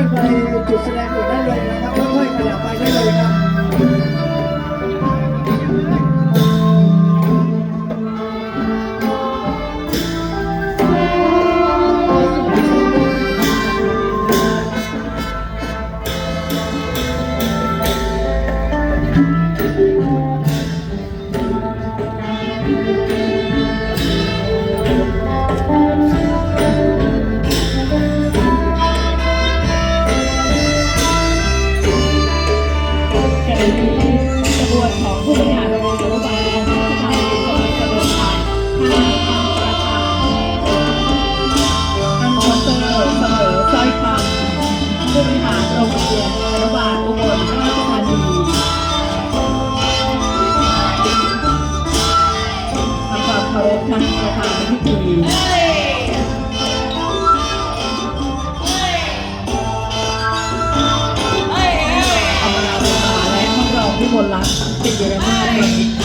อนไปจุ ขณะนี้กระบวนของผู้บริหารโรงเรียนอนุบาลโรงเรียนพัฒนาการกำลังจะเดินทางทางกองประธานท่านดรเสมอสร้อยคำผู้บริหารโรงเรียนอนุบาลอุบลราชธานีทำความเคารพท่านประธานพิธี รองพิมลรัตน์ปิยรมาศ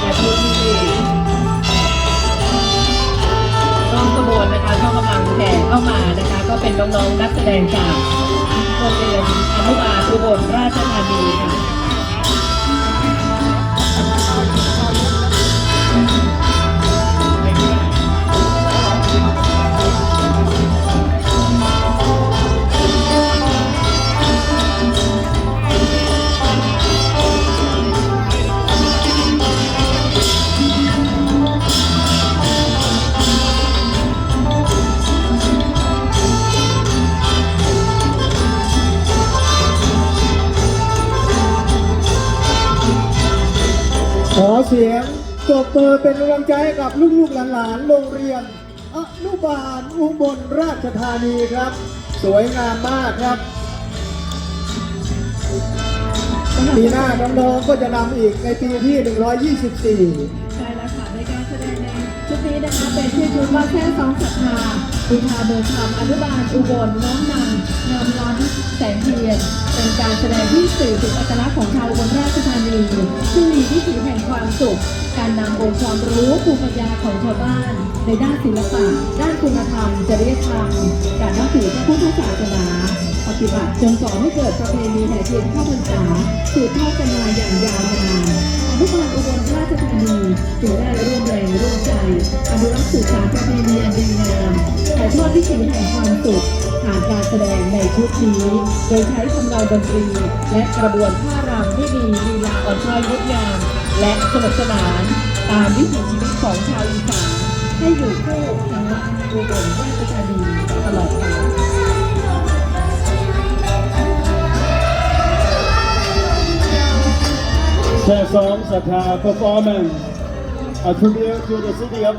และผู้ที่ร่วมกระบวนนะคะก็กำลังแห่เข้ามานะคะ ก็เป็นน้องๆนักแสดงจากโรงเรียนอนุบาล เสียงตบมือเป็นกำลังใจให้กับลูกๆหลานๆโรงเรียนอนุบาลอุบลราชธานีครับ สวยงามมากครับปีหน้าน้องๆก็จะนำอีกในปีที่ 124 ใช่แล้วค่ะในการแสดงในชุดนี้นะคะเป็นชื่ชุดว่าแค่สองศรัทธา บูชาเมืองธรรมอนุบาลอุบลน้อมนำนำล้ำแสงเทียนเป็นการแสดงที่สื่อถึงอัตลักษณ์ของชาวอุบลราชธานีซึ่งมีวิถีแห่งความสุข การนำองค์ความรู้ภูมิปัญญาของชาวบ้าน ในด้านศิลปะ ด้านคุณธรรมจริยธรรมการนับถือพระพุทธศาสนาปฏิบัติจนก่อให้เกิดประเพณีแห่เทียนเข้าพรรษาสืบทอดกันมาอย่างยาวนานอนุบาลอุบลราชธานีจึงได้ร่วมแรงร่วมใจอนุรักษ์สืบสานประเพณีอันดีงามายทอดวิถีแห่งความสุขผ่านการแสดงในชุดนี้ โดยใช้ทำนองดนตรี และกระบวนท่ารำที่มีลีลาอ่อนช้อยงดงามและสนุกสนานตามวิถีชีวิตของชาวอีสานให้อยู่คู่ทางวัดอุบลราชธานีตลอดกาล Song Satha performance attribute to the city of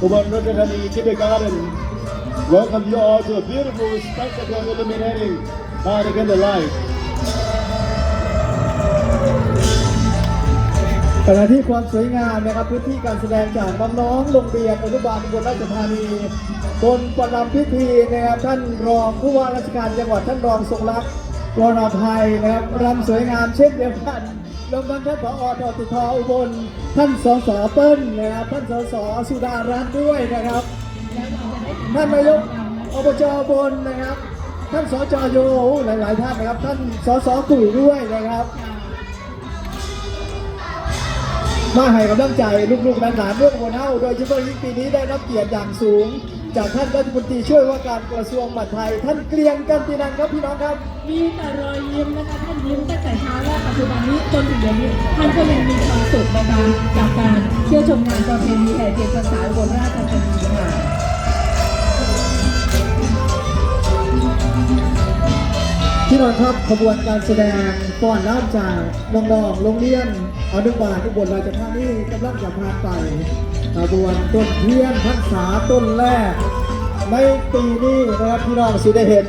Hamak, Ubon Rajadhani Kindergarten. Welcome you all to a beautiful spectacle illuminating by the candlelight. ขณะที่ความสวยงามนะครับพื้นที่การแสดงจากน้องๆโรงเรียนอนุบาลอุบลราชธานีบนประรำพิธีนะครับท่านรองผู้ว่าราชการจังหวัดท่านรองทรงรักษ์วรภัยนะครับรำสวยงามเช่นเดียวกัน รวมทั้งท่านผอทติทอุบล ท่านสสเปิ้ลนะครับ ท่านสสสุดารัตน์ด้วยนะครับ ท่านนายกอบจบลนะครับ ท่านสจโยหลาย ๆ ท่านนะครับ ท่านสสกุ๋ยด้วยนะครับ มาให้กำลังใจลูกๆหลานๆเรื่องโมเท่าโดยเฉพาะยิ่งปีนี้ได้รับเกียรติอย่างสูง จากท่านรัฐมนตรีช่วยว่าการกระทรวงมหาดไทย ท่านเกรียงกันตินันครับพี่น้องครับ มีแต่รอยยิ้มนะคะ จุบันนี้จนถึงเดี๋ยวนี้ท่านก็ยังมีความสุขนะคะจากการเที่ยวชมงานประเพณีแห่เทียนพรรษาบนราชธานีค่ะพี่น้องครับขบวนการแสดงป้อนน้ำจากน้องๆโรงเรียนอนุบาลอุบลราชธานีกำลังจะพาไปขบวนต้นเทียนพรรษาต้นแรกในปีนี้นะครับพี่น้องสิได้เห็น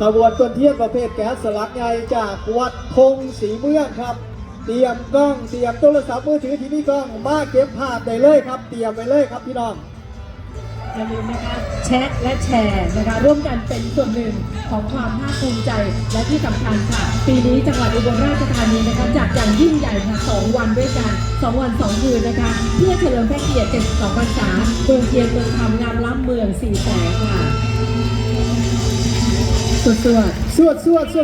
ขบวนต้นเทียนประเภทแก๊สสลักใหญ่จากวัดพงศรีเมืองครับ เตรียมกล้องเตรียมโทรศัพท์มือถือที่นี่กล้องมาเก็บภาพได้เลยครับ เตรียมไว้เลยครับพี่น้องอย่าลืมนะคะแชะและแชร์นะคะร่วมกันเป็นส่วนหนึ่งของความภาคภูมิใจและที่สำคัญค่ะ ปีนี้จังหวัดอุบลราชธานีนะคะจัดอย่างยิ่งใหญ่ค่ะสองวันด้วยกันสองวันสองคืนนะคะ เพื่อเฉลิมพระเกียรติ 72 พรรษาเมืองเทียนเมืองธรรมงามล้ำเมืองสี่แสงค่ะ สวดๆ